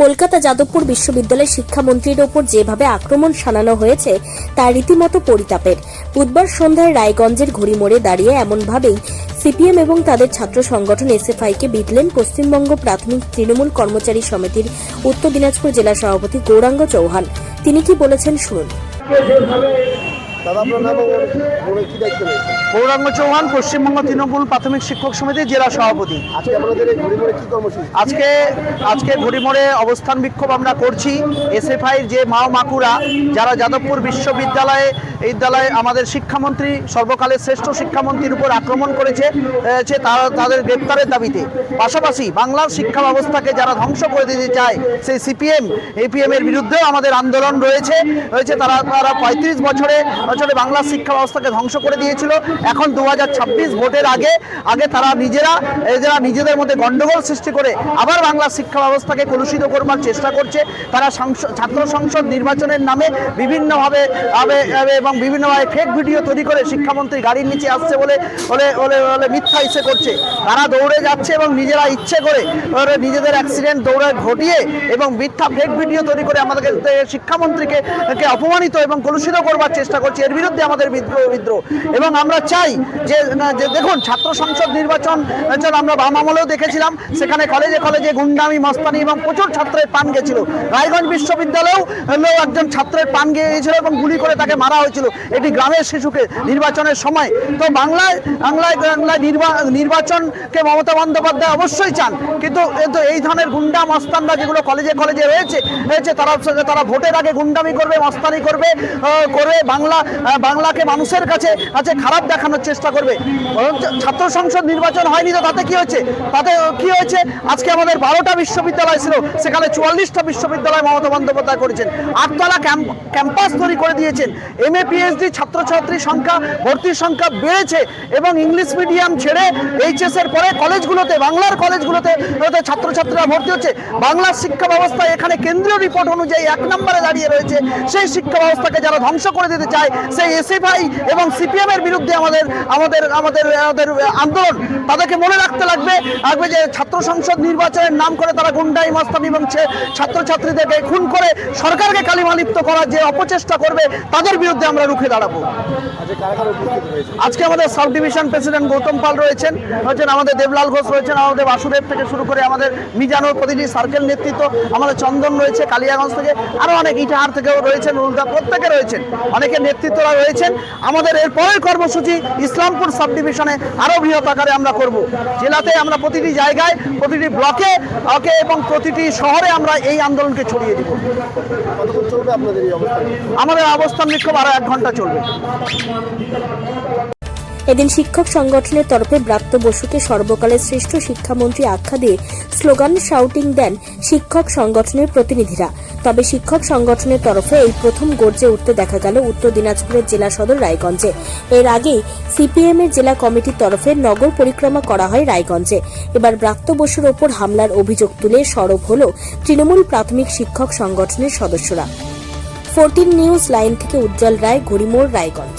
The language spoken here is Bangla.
কলকাতা যাদবপুর বিশ্ববিদ্যালয়ের শিক্ষামন্ত্রীর ওপর যেভাবে আক্রমণ শানানো হয়েছে, তা রীতিমতো পরিতাপের। বুধবার সন্ধ্যায় রায়গঞ্জের ঘড়িমোড়ে দাঁড়িয়ে এমনভাবেই সিপিএম এবং তাদের ছাত্র সংগঠন এসএফআইকে বিধলেন পশ্চিমবঙ্গ প্রাথমিক তৃণমূল কর্মচারী সমিতির উত্তর দিনাজপুর জেলা সভাপতি গৌরাঙ্গ চৌহান। তিনি কি বলেছেন শুনুন। গৌরাঙ্গ চৌহান পশ্চিমবঙ্গ তৃণমূল প্রাথমিক শিক্ষক সমিতির জেলা সভাপতি। আজকে আজকে ঘড়িমোড়ে অবস্থান বিক্ষোভ আমরা করছি। এসএফআইর যে মাও মাকুরা যারা যাদবপুর বিশ্ববিদ্যালয়ে এই বিদ্যালয়ে আমাদের শিক্ষামন্ত্রী সর্বকালের শ্রেষ্ঠ শিক্ষামন্ত্রীর উপর আক্রমণ করেছে তারা তাদের গ্রেপ্তারের দাবিতে। পাশাপাশি বাংলার শিক্ষা ব্যবস্থাকে যারা ধ্বংস করে দিতে চায় সেই সিপিএম এপিএম এর বিরুদ্ধেও আমাদের আন্দোলন রয়েছে। রয়েছে তারা তারা পঁয়ত্রিশ বছরে বছরে বাংলার শিক্ষা ব্যবস্থাকে ধ্বংস করে দিয়েছিল। এখন দু হাজার ছাব্বিশ ভোটের আগে আগে তারা নিজেরা এরা নিজেদের মধ্যে গন্ডগোল সৃষ্টি করে আবার বাংলার শিক্ষা ব্যবস্থাকে কলুষিত করবার চেষ্টা করছে, তারা ছাত্র সংসদ নির্বাচনের নামে বিভিন্নভাবে, ভাবে- ভাবে এবং বিভিন্নভাবে ফেক ভিডিও তৈরি করে শিক্ষামন্ত্রী গাড়ির নিচে আসছে বলে বলে বলে বলে মিথ্যা ইচ্ছে করছে। তারা দৌড়ে যাচ্ছে এবং নিজেরা ইচ্ছে করে নিজেদের অ্যাক্সিডেন্ট দৌড়ে ঘটিয়ে এবং মিথ্যা ফেক ভিডিও তৈরি করে আমাদেরকে শিক্ষামন্ত্রীকে অপমানিত এবং কলুষিত করবার চেষ্টা করছে। এর বিরুদ্ধে আমাদের বিদ্রোহ বিদ্রোহ। এবং আমরা চাই যে যে দেখুন, ছাত্র সংসদ নির্বাচন আমরা বাম আমলেও দেখেছিলাম, সেখানে কলেজে কলেজে গুন্ডামি, মস্তানি এবং প্রচুর ছাত্রের পান গেছিল। রায়গঞ্জ বিশ্ববিদ্যালয়েও একজন ছাত্রের পান গিয়েছিল এবং গুলি করে তাকে মারা হয়েছিল। এটি গ্রামের শিশুকে নির্বাচনের সময়। তো বাংলায় বাংলায় বাংলায় নির্বা- নির্বাচনকে মমতা বন্দ্যোপাধ্যায় অবশ্যই চান। কিন্তু কিন্তু এই ধরনের গুন্ডা, মস্তানরা যেগুলো কলেজে কলেজে রয়েছে রয়েছে, তারা তারা ভোটের আগে গুন্ডামি করবে, মস্তানি করবে করে বাংলা বাংলাকে মানুষের কাছে কাছে খারাপ দেখানোর চেষ্টা করবে। ছাত্র সংসদ নির্বাচন হয়নি তো, তাতে কি হয়েছে? তাতে কি হয়েছে? আজকে আমাদের বারোটা বিশ্ববিদ্যালয় ছিল, সেখানে চুয়াল্লিশটা বিশ্ববিদ্যালয় মমতা বন্দ্যোপাধ্যায় করেছেন। আটতলা ক্যাম্প ক্যাম্পাস তৈরি করে দিয়েছেন। এম এ পিএইচডি ছাত্রছাত্রীর সংখ্যা, ভর্তির সংখ্যা বেড়েছে এবং ইংলিশ মিডিয়াম ছেড়ে এইচএস এর পরে কলেজগুলোতে, বাংলার কলেজগুলোতে ছাত্রছাত্রীরা ভর্তি হচ্ছে। বাংলার শিক্ষা ব্যবস্থা এখানে কেন্দ্রীয় রিপোর্ট অনুযায়ী এক নম্বরে দাঁড়িয়ে রয়েছে। সেই শিক্ষা ব্যবস্থাকে যারা ধ্বংস করে দিতে চায় সেই এসএফআই এবং সিপিএম এর বিরুদ্ধে আমাদের আমাদের আমাদের আমাদের আন্দোলন তাদেরকে মনে রাখতে লাগবে লাগবে যে ছাত্র সংসদ নির্বাচনের নাম করে তারা গুন্ডাই মাস্তানি এবং ছাত্রছাত্রীদেরকে খুন করে সরকারকে কালিমালিপ্ত করার যে অপচেষ্টা করবে তাদের বিরুদ্ধে আমরা রুখে দাঁড়াবো। আজকে আমাদের sub division president Gautam Pal রয়েছেন রয়েছেন আমাদের দেবলাল ঘোষ রয়েছেন আমাদের বাসুদেব থেকে শুরু করে আমাদের মিজানুর প্রতিটি সার্কেল নেতৃত্ব আমাদের চন্দন রয়েছে কালিয়াগঞ্জ থেকে আরও অনেক ইটাহার থেকেও রয়েছেন উল্দা প্রত্যেকে রয়েছেন। অনেকে নেতৃত্বরা রয়েছেন। আমাদের এর পরের কর্মসূচি ইসলামপুর সাব ডিভিশনে আরও বৃহৎ আকারে আমরা করব। জেলাতে আমরা প্রতিটি জায়গায় প্রতিটি ব্লকে ওকে এবং প্রতিটি শহরে আমরা এই আন্দোলনকে ছড়িয়ে দিব। আমাদের অবস্থান বিক্ষোভ আরও এক ঘণ্টা চলবে। এদিন শিক্ষক সংগঠনের তরফে ব্রাত্য বসুকে সর্বকালের শ্রেষ্ঠ শিক্ষামন্ত্রী আখ্যা দিয়ে স্লোগান শাউটিং দেন শিক্ষক সংগঠনের প্রতিনিধিরা। তবে শিক্ষক সংগঠনের তরফে এই প্রথম গর্জে উঠতে দেখা গেল উত্তর দিনাজপুরের জেলা সদর রায়গঞ্জে। এর আগেই সিপিএম এর জেলা কমিটির তরফে নগর পরিক্রমা করা হয় রায়গঞ্জে। এবার ব্রাত্য বসুর ওপর হামলার অভিযোগ তুলে সরব হল তৃণমূল প্রাথমিক শিক্ষক সংগঠনের সদস্যরা। ফোরটিন নিউজ লাইন থেকে উজ্জ্বল রায় ঘড়িমোড় রায়গঞ্জ।